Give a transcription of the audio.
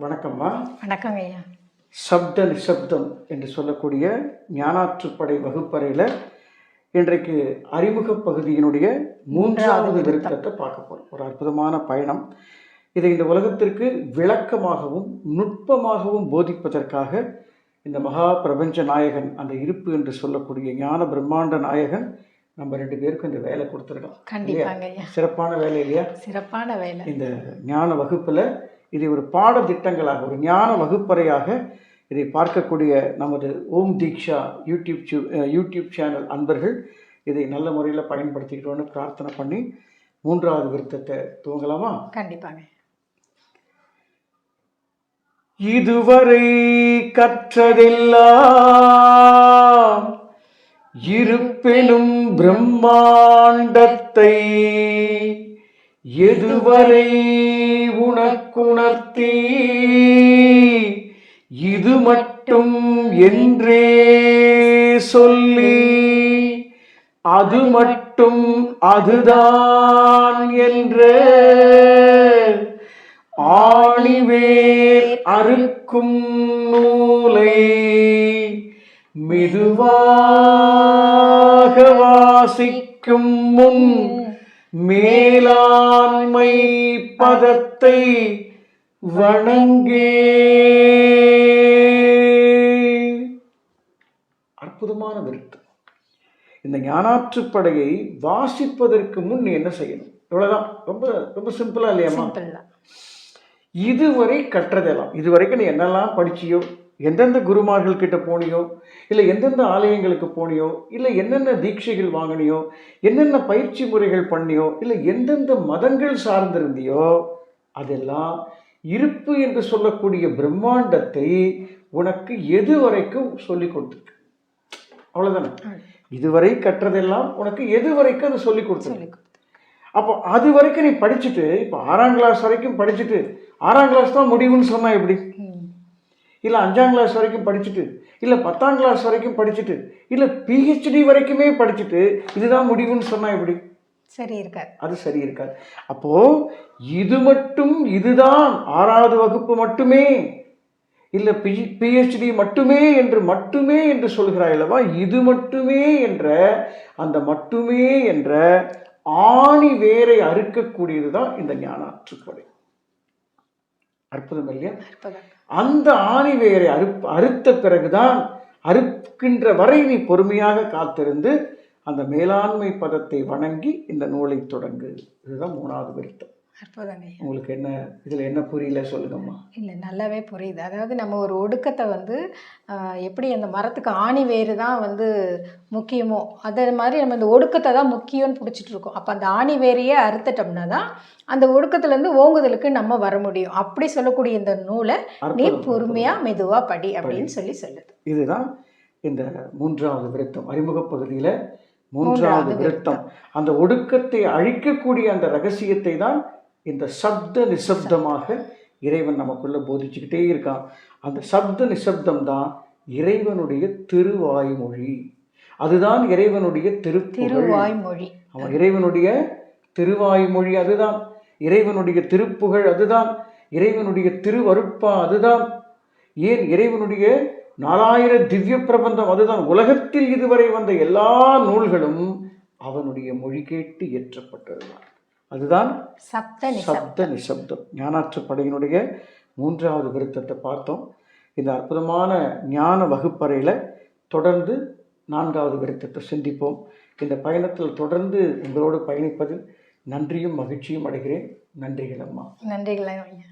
வணக்கம்மா. வணக்கங்க ஐயா. சப்த நிசப்தம் என்று சொல்லக்கூடிய ஞானாற்றுப்படை வகுப்பறையில் இன்றைக்கு அறிமுக பகுதியினுடைய மூன்றாவது விருத்தத்தை பார்க்க போகிறோம் ஒரு அற்புதமான பயணம். இதை இந்த உலகத்திற்கு விளக்கமாகவும் நுட்பமாகவும் போதிப்பதற்காக இந்த மகா பிரபஞ்ச நாயகன் அந்த இருப்பு என்று சொல்லக்கூடிய ஞான பிரம்மாண்ட நாயகன் நம்ம ரெண்டு பேருக்கும் இந்த வேலை கொடுத்துருக்கோம் கண்டிப்பாங்க சிறப்பான வேலை இல்லையா? சிறப்பான வேலை. இந்த ஞான வகுப்பில் இதை ஒரு பாடத்திட்டங்களாக ஒரு ஞான வகுப்பறையாக இதை பார்க்கக்கூடிய நமது Om Diksha YouTube YouTube channel அன்பர்கள் இதை நல்ல முறையில் பயன்படுத்திக்கிட்டோன்னு பிரார்த்தனை பண்ணி மூன்றாவது விருத்தத்தை துவங்கலாமா? கண்டிப்பாங்க. இதுவரை கற்றதெல்லாம் இருப்பெனும் பிரம்மாண்டத்தை எதுவரை உனக்குணர்த்தி? இது மட்டும் என்றே சொல்லி அது மட்டும் அதுதான் என்ற ஆணிவேர் அறுக்கும் நூலை மெதுவாக வாசிக்கும் முன் மேலாண்மை பதத்தை வணங்கே. அற்புதமான விருத்தம் இந்த ஞானாற்றுப்படையை வாசிப்பதற்கு முன் நீ என்ன செய்யணும்? இவ்வளவுதான். ரொம்ப ரொம்ப சிம்பிளா இல்லையாம்மா? இதுவரை கற்றதெல்லாம் இதுவரைக்கும் நீ என்னெல்லாம் படிச்சியோ எந்தெந்த குருமார்கள் கிட்ட போனியோ இல்லை எந்தெந்த ஆலயங்களுக்கு போனியோ இல்லை என்னென்ன தீட்சைகள் வாங்கினியோ என்னென்ன பயிற்சி முறைகள் பண்ணியோ இல்லை எந்தெந்த மதங்கள் சார்ந்திருந்தியோ அதெல்லாம் இருப்பு என்று சொல்லக்கூடிய பிரம்மாண்டத்தை உனக்கு எது வரைக்கும் சொல்லி கொடுத்துருக்கு? அவ்வளோதானே இதுவரை கற்றதெல்லாம் உனக்கு எது வரைக்கும் அது சொல்லி கொடுத்துருக்கு அப்போ அது வரைக்கும் நீ படிச்சுட்டு இப்போ ஆறாம் கிளாஸ் வரைக்கும் படிச்சுட்டு ஆறாம் கிளாஸ் தான் முடிவுன்னு சொன்னா எப்படி. இல்லை அஞ்சாம் கிளாஸ் வரைக்கும் படிச்சுட்டு இல்லை பத்தாம் கிளாஸ் வரைக்கும் படிச்சுட்டு இல்லை பிஹெச்டி வரைக்குமே படிச்சுட்டு இதுதான் முடிவுன்னு சொன்னா எப்படி? சரி இருக்காது. அது சரி இருக்காது. அப்போ இது மட்டும் இதுதான் ஆறாவது வகுப்பு மட்டுமே. இல்லை பி பிஹெச்டி மட்டுமே என்று மட்டுமே என்று சொல்கிறாய் அல்லவா? இது மட்டுமே என்ற அந்த மட்டுமே என்ற ஆணி வேரை அறுக்கக்கூடியது தான் இந்த ஞானாற்றுப்படை அற்புதம் இல்லையா? அந்த ஆணி வேரை அறு அறுத்த பிறகுதான் அறுக்கின்ற வரை நீ பொறுமையாக காத்திருந்து அந்த மேலாண்மை பதத்தை வணங்கி இந்த நூலை தொடங்கு. இதுதான் மூணாவது விருத்தம். அற்புதங்க உங்களுக்கு என்ன இதில் என்ன புரியல சொல்லுங்கம்மா. இல்லை நல்லாவே புரியுது. அதாவது நம்ம ஒரு ஒடுக்கத்தை வந்து எப்படி அந்த மரத்துக்கு ஆணி வேறு தான் வந்து முக்கியமோ அதே மாதிரி நம்ம இந்த ஒடுக்கத்தை தான் முக்கியம்னு பிடிச்சிட்டு இருக்கோம். அப்போ அந்த ஆணி வேரையே அறுத்துட்டோம்னா தான் அந்த ஒடுக்கத்துலேருந்து ஓங்குதலுக்கு நம்ம வர முடியும். அப்படி சொல்லக்கூடிய இந்த நூலை நீ பொறுமையாக மெதுவாக படி அப்படின்னு சொல்லி சொல்லுது. இதுதான் இந்த மூன்றாவது விருத்தம் அறிமுக பகுதியில் மூன்றாவது மூன்றாவது விருத்தம் அந்த ஒடுக்கத்தை அழிக்கக்கூடிய அந்த ரகசியத்தை தான் இந்த சப்த நிசப்தமாக இறைவன் நமக்குள்ள போதிச்சுக்கிட்டே இருக்கான். அந்த சப்த நிசப்தம் தான் இறைவனுடைய திருவாய்மொழி. அதுதான் இறைவனுடைய திருப்புகழ். திருவாய்மொழி. அவன் இறைவனுடைய திருவாய்மொழி அதுதான். இறைவனுடைய திருப்புகழ் அதுதான். இறைவனுடைய திருவருட்பா அதுதான். ஏன் இறைவனுடைய நாலாயிர திவ்ய பிரபந்தம் அதுதான். உலகத்தில் இதுவரை வந்த எல்லா நூல்களும் அவனுடைய மொழி கேட்டு இயற்றப்பட்டதுதான். அதுதான் சப்த சப்த நிசப்தம். ஞானாற்றுப்படையினுடைய மூன்றாவது விருத்தத்தை பார்த்தோம். இந்த அற்புதமான ஞான வகுப்பறையில் தொடர்ந்து நான்காவது விருத்தத்தை சிந்திப்போம். இந்த பயணத்தில் தொடர்ந்து உங்களோடு பயணிப்பதில் நன்றியும் மகிழ்ச்சியும் அடைகிறேன். நன்றிகள் அம்மா. நன்றிகள் ஐயா.